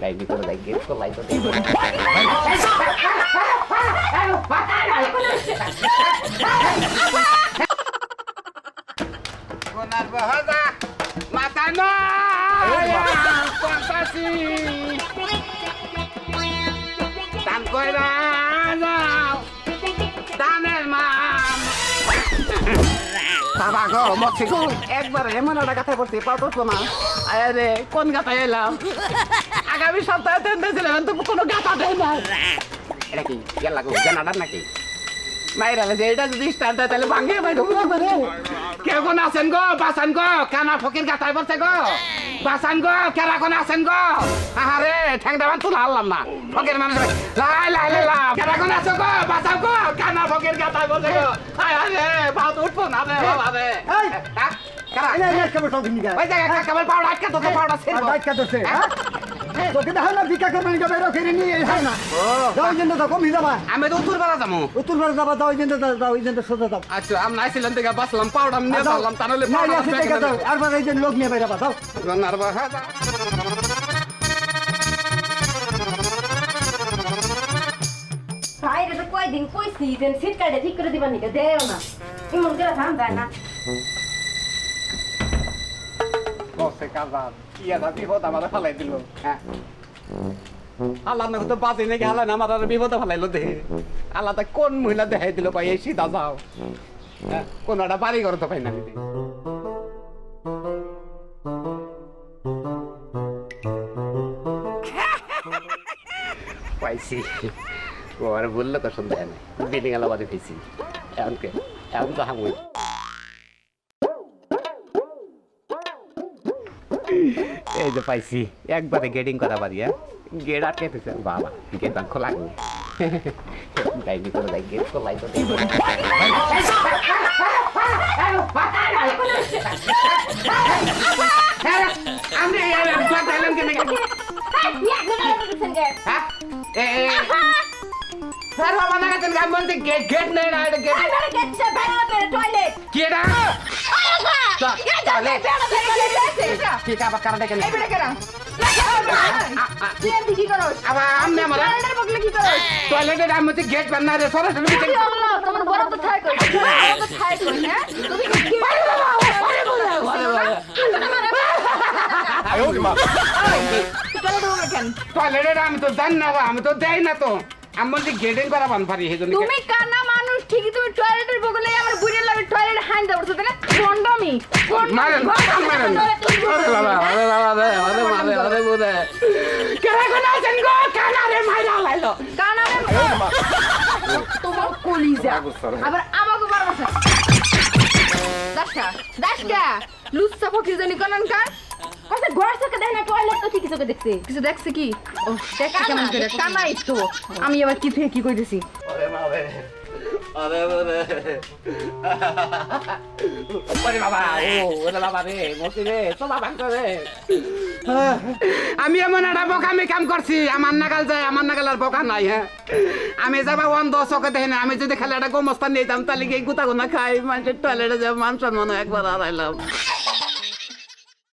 তাই ভিতরে যাই গেট করলাই তো Konar বাবা গো গো। একবার এমন একটা তো না আরে, কোন গাথায় এলাম? আগামী সপ্তাহে তো কোনো গাথা দেয় না এটা কি লাগো নাকি? মাইরা যে এটা যদি স্টার্ট তাহলে ভাঙে ভাই ঢুকলো করে কেউ কোন আছেন গো বাসান গো, কানা ফকির গাথায় পড়ছে গো। বাসান গো, কেরা কোন আছেন গো। আরে ঠ্যাং দেবান তুলে হারলাম না। ফকির মানুষ, লাই লাই লাই কেরা কোন আছো গো বাসাও গো। কানা ফকির গাথায় পড়ছে গো আয় আরে বাত উঠবো না রে বাবা রে এই! হ্যাঁ? কারা এই, এই, কেমন সব কিনিকা? ওই জায়গায় কাকাবের পাউডার আটকে তোকে পাউডার ছিড়বো বাইক কাটছে, হ্যাঁ? তোকে দেখা না ভিক্ষা করবেন যাবে এরা ফিরে নিয়ে হয় না যাও ওই জন্য কমি যাবা আমি তো উত্তর পাড়া যাব উত্তর ভারত যাবা যাও ওই জন্য যাও যাও, সোজা যাও আচ্ছা আমি আইছিলাম থেকে বাসলাম পাউডার নিয়ে যাও। তাহলে না, পাউডার আছে দেখা যাও আর এই যে লোক নিয়ে যে সিট কাটে ঠিক করে দিবা নিকে? দেও না। এমন করে থাম যায় না। বসে কাজার ইয়া দা বিপদ আমার ফালাই দিল? হ্যাঁ। আল্লাহ না তো বাজে নাকি আল্লাহ না আমার বিপদে ফালাইলো দে। আল্লাহ তা কোন মহিলা দেখাই দিল ভাই এই সিধা যাও। হ্যাঁ, কোন একটা বাড়ি ঘর তো পাই না দিদি পাইছি। ও আর বলল তো সন্ধ্যা নেই। বিল্ডিং আলা বাদে পেয়েছি এখন কে? এখন তো হামুই এই যে পাইছি একবারে গেটিং করা পারি হ্যাঁ? গেট আটকে ফেছে বাবা গেট বাং খোলা তাই ভিতরে যাই গেট খোলাই তো আমি বাতাইলাম কেন হ্যাঁ? স্যার বাবা না গেছেন আমি বলতে গেট গেট নেই না এটা গেট আরে গেছে বেড়া বেড়া টয়লেট কি এটা? গেছে কি কা বাকার দেখেন এই বেড়া কেরা টয়লেটের গেট বান্না রে সরাসরি তোমার বড় তো কই হ্যাঁ? তুমি কি আরে বাবা আরে বলে টয়লেটে আমি তো জানি না আমি তো দেই না তো। আমি বলছি গেটিং করা বান পারি সেই জন্য তুমি কানা মানুষ ঠিকই তুমি টয়লেটের বগলে আমার বুড়ির লাগে টয়লেট হাইন দাও তো না গন্ডামি মারেন মারেন। আরে বাবা আরে বাবা রে আরে মারে আরে বুদে কেন কোন আছেন গো? কানা রে মাইরা লাইলো। কানা রে তোমার কলিজা। আবার আমাকে মারবা দাসকা দাসকা লুচ্চা ফকির জানি কানান কার কথা ঘর থেকে দেখ না টয়লেট তো ঠিকই চোখে দেখছে। কিছু দেখছে কি? ও দেখছে কেমন করে কানাই তো। আমি আবার কি থেকে কি কইতেছি? আরে মারে আরে আমি এমন একটা বোকামি কাম করছি আমার নাগাল যায় আমার নাগাল আর বোকা নাই হ্যাঁ? আমি যাবা ওয়ান দশ ওকে দেখে না আমি যদি খালি একটা গোমস্তান নিতাম তাহলে কি গুতা গুনা খাই? মানুষের টয়লেটে যাব মান সম্মান একবার হারাইলাম।